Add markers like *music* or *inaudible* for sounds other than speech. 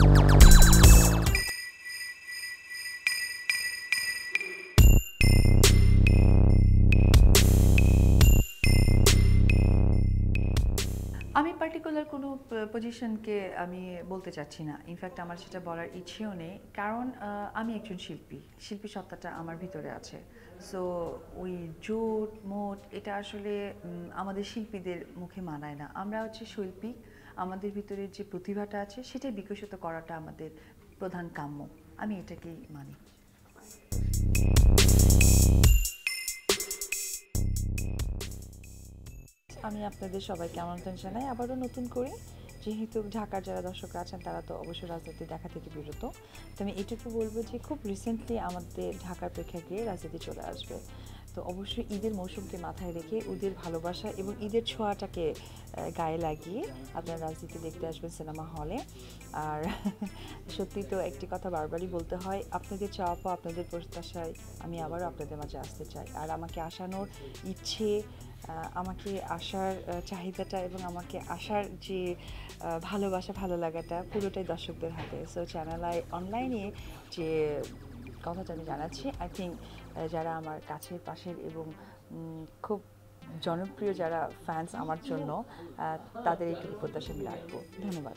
আমি পার্টিকুলার কোনো পজিশনকে আমি বলতে চাচ্ছি না। ইনফ্যাক্ট আমার সেটা বলার ইচ্ছেও নেই। কারণ আমি একজন শিল্পী। শিল্পী সত্তাটা আমার ভিতরে আছে। সো ওই জোট, মোট, এটা আসলে আমাদের শিল্পীদের মুখে মানায় না। আমরা হচ্ছে শৈল্পিক। আমাদের ভিতরে যে প্রতিভাটা আছে, সেটাই বিকশিত করাটা আমাদের প্রধান কাম্য। আমি এটাকেই মানি। আমি আপনাদের সবাইকে আমন্ত্রণ জানাই। আবারও নতুন করে, যেহেতু ঢাকার যারা দর্শকরা আছেন, তারা তো অবশ্যই রাজনীতি দেখা থেকে বিরত। তো আমি এটুকু বলব যে, খুব রিসেন্টলি আমাদের ঢাকার প্রেক্ষাগৃহে রাজনীতি চলে আসবে। তো অবশ্যই ঈদের মৌসুমকে মাথায় রেখে ঈদের ভালোবাসা এবং ঈদের ছোঁয়াটাকে গায়ে লাগিয়ে আপনারা রাজনীতি দেখতে আসবেন সিনেমা হলে। আর *laughs* সত্যি তো একটি কথা বারবারই বলতে হয়, আপনাদের চাওয়া আপনাদের প্রত্যাশায় আমি আবারও আপনাদের মাঝে আসতে চাই। আর আমাকে আসানোর ইচ্ছে আমাকে আসার চাহিদাটা এবং আমাকে আসার যে ভালোবাসা, ভালো লাগাটা পুরোটাই দর্শকদের হাতে। সো চ্যানেল আই অনলাইনে যে কথাটা আমি জানাচ্ছি। আই থিঙ্ক যারা আমার কাছের, পাশের এবং খুব জনপ্রিয় যারা ফ্যান্স আমার জন্য তাদের এইটুকু প্রত্যাশা আমি রাখব। ধন্যবাদ।